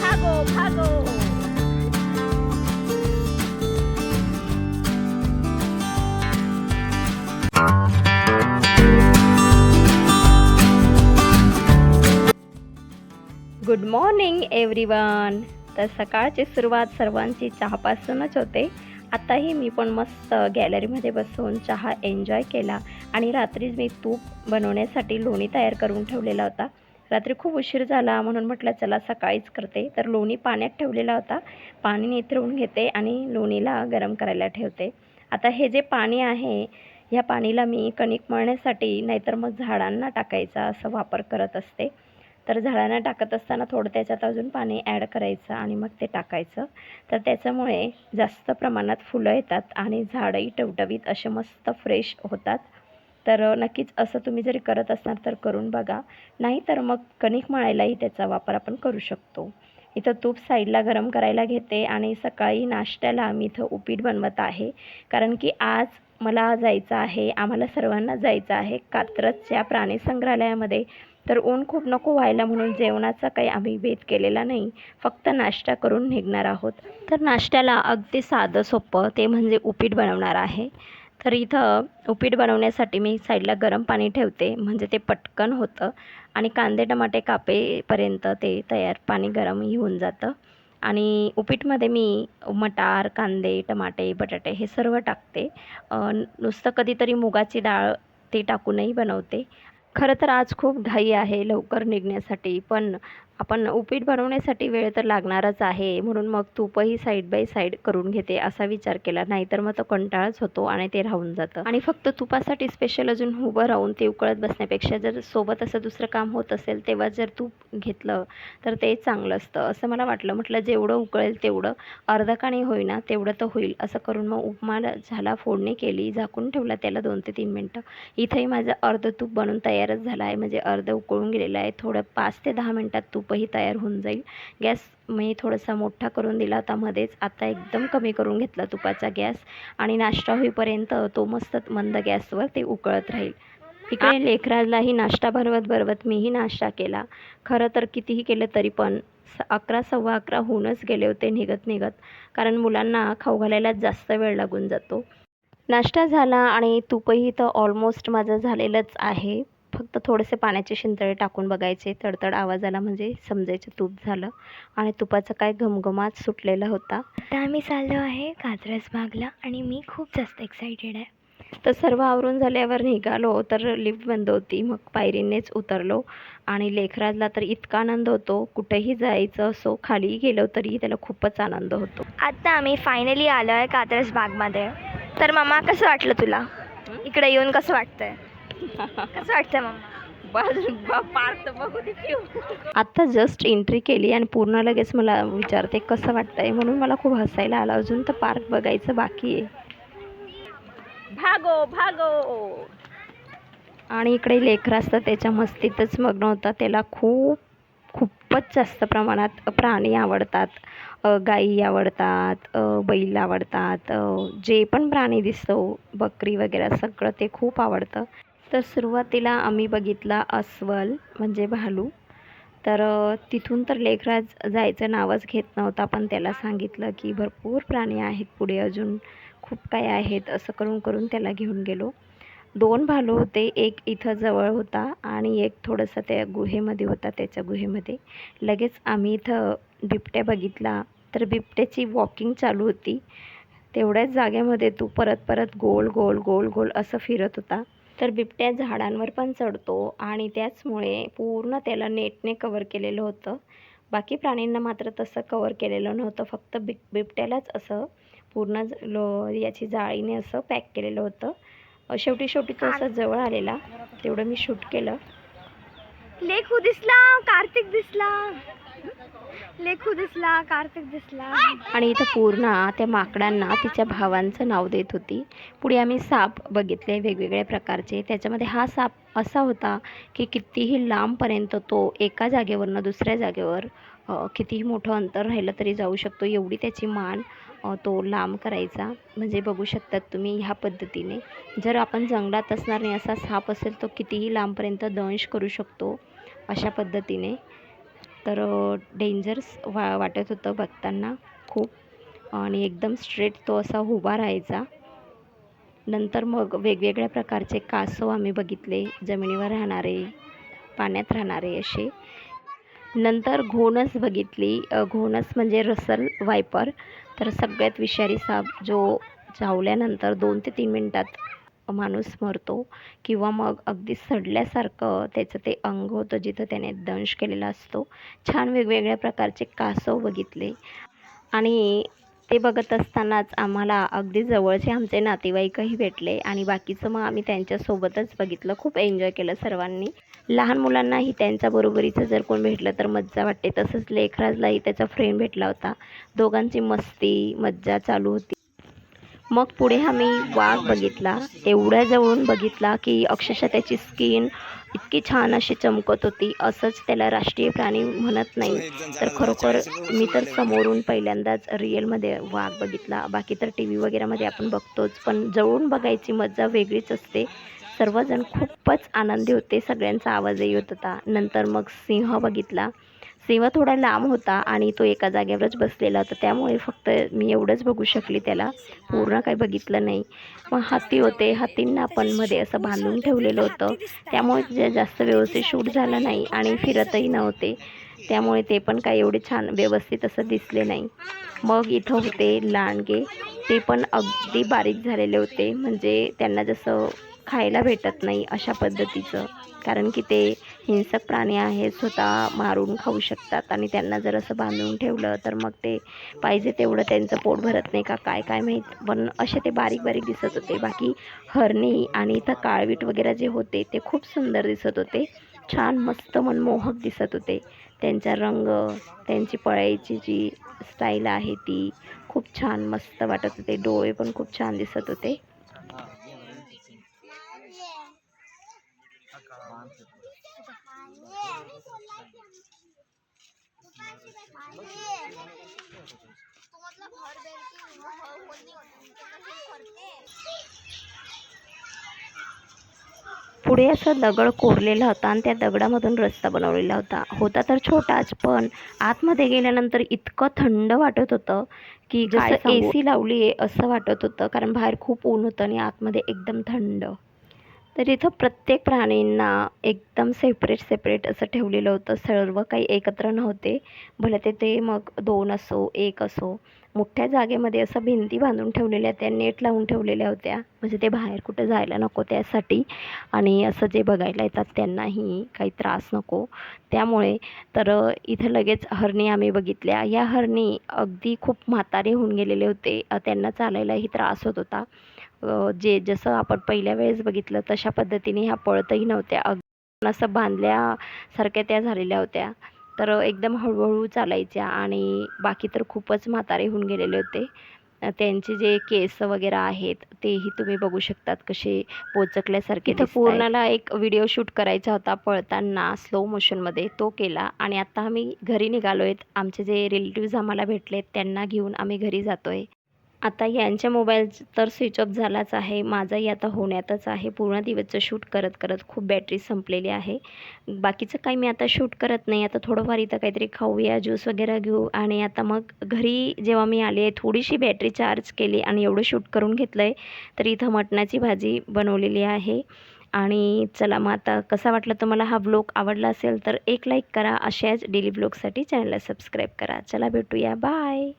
파고 파고. Good morning everyone तर सकाळची सुरुवात सर्वांची चहापासूनच होते. आत्ताही मी पण मस्त गॅलरीमध्ये बसून चहा एन्जॉय केला आणि रात्रीच मी तूप बनवण्यासाठी लोणी तयार करून ठेवलेला होता. रात्री खूप उशीर झाला म्हणून म्हटलं चला सकाळीच करते. तर लोणी पाण्यात ठेवलेला होता. पाणी निथरवून घेते आणि लोणीला गरम करायला ठेवते. आता हे जे पाणी आहे ह्या पाणीला मी कणिक मळण्यासाठी नाहीतर मग झाडांना टाकायचा असं वापर करत असते. तर झाडांना टाकत असताना थोडं त्याच्यात अजून पाणी ॲड करायचं आणि मग ते टाकायचं. तर त्याच्यामुळे जास्त प्रमाणात फुलं येतात आणि झाडंही टवटवीत असे मस्त फ्रेश होतात. तर नक्कीच असं तुम्ही जरी करत असणार तर करून बघा. नाही तर मग कणिक मळायलाही त्याचा वापर आपण करू शकतो. इथं तूप साईडला गरम करायला घेते आणि सकाळी नाश्त्याला मी इथं उपीट बनवत आहे. कारण की आज मला जायचं आहे आम्हाला सर्वांना जायचं आहे कात्रजच्या प्राणी संग्रहालयामध्ये. तर ऊन खूप नको व्हायला म्हणून जेवणाचा काही आम्ही भेद केलेला नाही. फक्त नाश्ता करून निघणार आहोत. तर नाश्त्याला अगदी साधं सोपं ते म्हणजे उपीट बनवणार आहे. तर इथं उपीट बनवण्यासाठी मी साईडला गरम पाणी ठेवते. म्हणजे ते पटकन होतं. आणि कांदे टमाटे कापेपर्यंत ते तयार पाणी गरम होऊन जातं. आणि उपीटमध्ये मी मटार कांदे टमाटे बटाटे हे सर्व टाकते. नुसतं कधीतरी मुगाची डाळ ते टाकूनही बनवते. खरं तर आज खूप घाई आहे लवकर निघण्यासाठी पण आपण उपीट बनवण्यासाठी वेळ तर लागणारच आहे. म्हणून मग तूपही साईड बाय साईड करून घेते असा विचार केला. नाहीतर मग तो कंटाळाच होतो आणि ते राहून जातं. आणि फक्त तुपासाठी स्पेशल अजून उभं राहून ते उकळत बसण्यापेक्षा जर सोबत असं दुसरं काम होत असेल तेव्हा जर तूप घेतलं तर ते चांगलं असतं. असं मला वाटलं. म्हटलं जेवढं उकळेल तेवढं अर्धा काणी होईना तेवढं तर होईल. असं करून मग उपमा झाला फोडणी केली झाकून ठेवला त्याला दोन ते तीन मिनटं. इथंही माझं अर्ध तूप बनून तयारच झालं आहे. म्हणजे अर्ध उकळून गेलेलं आहे. थोडं पाच ते दहा मिनटात तूप तूपही तयार होऊन जाईल. गॅस मी थोडासा मोठा करून दिला होता मध्येच. आता एकदम कमी करून घेतला तुपाचा गॅस आणि नाश्ता होईपर्यंत तो मस्त मंद गॅसवर ते उकळत राहील. इकडे लेकरालाही नाश्ता भरवत भरवत मीही नाश्ता केला. खरं तर कितीही केलं तरी पण अकरा सव्वा अकरा होऊनच गेले होते निघत निघत. कारण मुलांना खाऊ घालायला जास्त वेळ लागून जातो. नाश्ता झाला आणि तूपही तर ऑलमोस्ट माझं झालेलंच आहे. फक्त थोडेसे पाण्याचे शिंतळे टाकून बघायचे. तडतड आवाज आला म्हणजे समजायचं तूप झालं आणि तुपाचा काय घमघमाट सुटलेला होता. आता आम्ही चाललो आहे कात्रज बागला आणि मी खूप जास्त एक्सायटेड आहे. तर सर्व आवरून झाल्यावर निघालो तर लिफ्ट बंद होती. मग पायरीनेच उतरलो आणि लेकराला तर इतका आनंद होतो. कुठेही जायचं असो खाली गेलो तरी त्याला खूपच आनंद होतो. आता आम्ही फायनली आलो आहे कात्रज बागमध्ये. तर मम्मा कसं वाटलं तुला? इकडे येऊन कसं वाटतंय? कसं मम्मा? आत्ता जस्ट एंट्री केली आणि पूर्ण लगेच मला विचारते कसं वाटतंय? म्हणून मला खूप हसायला आलं. अजून तर पार्क बघायचं बाकी आहे. भागो भागो. आणि इकडे लेकरं असतं त्याच्या मस्तीतच मग्न होता त्याला खूप खूपच जास्त प्रमाणात प्राणी आवडतात. गाई आवडतात बैल आवडतात जे पण प्राणी दिसतो बकरी वगैरे सगळं ते खूप आवडतं. तर सुरुवातीला आम्ही बघितला अस्वल म्हणजे भालू. तर तिथून तर लेकराज जायचं नावच घेत नव्हता पण त्याला सांगितलं की भरपूर प्राणी आहेत पुढे अजून. खूप काय आहेत असं करून करून त्याला घेऊन गेलो. दोन भालू होते एक इथं जवळ होता आणि एक थोडंसं त्या गुहेमध्ये होता त्याच्या गुहेमध्ये. लगेच आम्ही इथं बिबट्या बघितला. तर बिबट्याची वॉकिंग चालू होती. तेवढ्याच जागेमध्ये तो परत परत गोल गोल गोल गोल असं फिरत होता. तर बिबट्या झाडांवर पण चढतो आणि त्याचमुळे पूर्ण त्याला नेटने कवर केलेलं होतं. बाकी प्राणींना मात्र तसं कवर केलेलं नव्हतं. फक्त बिब बिबट्यालाच असं पूर्ण लो याची जाळीने असं पॅक केलेलं होतं. शेवटी शेवटी तो असं जवळ आलेला. तेवढं मी शूट केलं. लेखू दिसला कार्तिक दिसला. लेखू दिसला कार्तिक दिसला. आणि इथं पूर्ण त्या माकडांना तिच्या भावांचं नाव देत होती. पुढे आम्ही साप बघितले वेगवेगळ्या प्रकारचे. त्याच्यामध्ये हा साप असा होता की कितीही लांबपर्यंत तो एका जागेवरनं दुसऱ्या जागेवर कितीही मोठं अंतर राहिलं तरी जाऊ शकतो. एवढी त्याची मान तो लांब करायचा. म्हणजे बघू शकतात तुम्ही ह्या पद्धतीने. जर आपण जंगलात असणार नाही असा साप असेल तो कितीही लांबपर्यंत दंश करू शकतो. अशा पद्धतीने. तर डेंजर्स वा वाटत होतं बघताना खूप. आणि एकदम स्ट्रेट तो असा उभा राहायचा. नंतर मग वेगवेगळ्या प्रकारचे कासव आम्ही बघितले. जमिनीवर राहणारे पाण्यात राहणारे असे. नंतर घोणस बघितली. घोणस म्हणजे रसल वायपर. तर सगळ्यात विषारी साप जो चावल्यानंतर दोन ते तीन मिनटात माणूस मरतो किंवा मग अगदी सडल्यासारखं त्याचं ते अंग होतं जिथं त्याने दंश केलेला असतो. छान वेगवेगळ्या प्रकारचे कासव बघितले. आणि ते बघत असतानाच आम्हाला अगदी जवळचे आमचे नातेवाईकही भेटले आणि बाकीचं मग आम्ही त्यांच्यासोबतच बघितलं. खूप एन्जॉय केलं सर्वांनी. लहान मुलांनाही त्यांच्या बरोबरीचं जर कोण भेटलं तर मज्जा वाटते. तसंच लेखराजलाही त्याचा फ्रेंड भेटला होता. दोघांची मस्ती मज्जा चालू होती. मग पुढे आम्ही वाघ बघितला. एवढ्या जवळून बघितला की अक्षरशः त्याची स्किन इतकी छान अशी चमकत होती. असंच त्याला राष्ट्रीय प्राणी म्हणत नाही. तर खरोखर मी तर समोरून पहिल्यांदाच रिअलमध्ये वाघ बघितला. बाकी तर टी व्ही वगैरेमध्ये आपण बघतोच. पण जवळून बघायची मजा वेगळीच असते. सर्वजण खूपच आनंदी होते. सगळ्यांचा आवाजही होत होता. नंतर मग सिंह बघितला. सिंह थोडा लांब होता आणि तो एका जागेवरच बसलेला होता. त्यामुळे फक्त मी एवढंच बघू शकली त्याला. पूर्ण काही बघितलं नाही. मग हत्ती होते. हत्तींना आपण मध्ये असं बांधून ठेवलेलं होतं. त्यामुळे जास्त व्यवस्थित शूट झालं नाही आणि फिरतही नव्हते. त्यामुळे ते पण काही एवढे छान व्यवस्थित असं दिसले नाही. मग इथं होते लांडगे. ते पण अगदी बारीक झालेले होते. म्हणजे त्यांना जसं खायला भेटत नाही अशा पद्धतीचं. कारण की ते हिंसक प्राणी आहेत स्वतः मारून खाऊ शकतात आणि त्यांना जर असं बांधून ठेवलं तर मग ते पाहिजे तेवढं त्यांचं पोट भरत नाही का काय काय माहीत? पण असे ते बारीक बारीक दिसत होते. बाकी हरणी आणि इथं काळवीट वगैरे जे होते ते खूप सुंदर दिसत होते. छान मस्त मनमोहक दिसत होते. त्यांचा रंग त्यांची पळायची जी स्टाईल आहे ती खूप छान मस्त वाटत होते. डोळे पण खूप छान दिसत होते. पुढे असं दगड कोरलेला होता आणि त्या दगडामधून रस्ता बनवलेला होता. होता तर छोटाच पण आतमध्ये गेल्यानंतर इतकं थंड वाटत होतं की जसं ए सी लावली आहे असं वाटत होतं कारण बाहेर खूप ऊन होतं आणि आतमध्ये एकदम थंड. तर इथं प्रत्येक प्राणींना एकदम सेपरेट सेपरेट असं ठेवलेलं होतं. सर्व काही एकत्र नव्हते. भले ते ते मग दोन असो एक असो मोठ्या जागेमध्ये असं भिंती बांधून ठेवलेल्या त्या नेट लावून ठेवलेल्या होत्या. म्हणजे ते बाहेर कुठं जायला नको त्यासाठी. आणि असं जे बघायला येतात त्यांनाही काही त्रास नको. त्यामुळे तर इथं लगेच हरणी आम्ही बघितल्या. या हरणी अगदी खूप म्हातारे होऊन गेलेले होते. त्यांना चालायलाही त्रास होत होता. जे जसं आपण पहिल्या वेळेस बघितलं तशा पद्धतीने ह्या पळतही नव्हत्या. अगदी असं बांधल्यासारख्या त्या झालेल्या होत्या. तर एकदम हळूहळू चालायच्या आणि बाकी तर खूपच म्हातारे होऊन गेलेले होते. त्यांचे जे केस वगैरे आहेत तेही तुम्ही बघू शकतात कसे पोचकल्यासारखे तर पूर्णाला एक व्हिडिओ शूट करायचा होता पळताना स्लो मोशनमध्ये तो केला आणि आता आम्ही घरी निघालो आहेत आमचे जे रिलेटिव्ज आम्हाला भेटलेत त्यांना घेऊन आम्ही घरी जातो आहे आता यांच्या मोबाईल तर स्विच ऑफ झालाच आहे. माझाही आता होण्यातच आहे. पूर्ण दिवसचं शूट करत करत खूप बॅटरी संपलेली आहे. बाकीचं काही मी आता शूट करत नाही. आता थोडंफार इथं काहीतरी खाऊया ज्यूस वगैरे घेऊ आणि आता मग घरी जेव्हा मी आले थोडीशी बॅटरी चार्ज केली आणि एवढं शूट करून घेतलं आहे तर इथं मटणाची भाजी बनवलेली आहे. आणि चला मग आता कसा वाटला तुम्हाला हा ब्लॉग आवडला असेल तर एक लाईक करा. अशाच डेली ब्लॉगसाठी चॅनलला सबस्क्राईब करा. चला भेटूया. बाय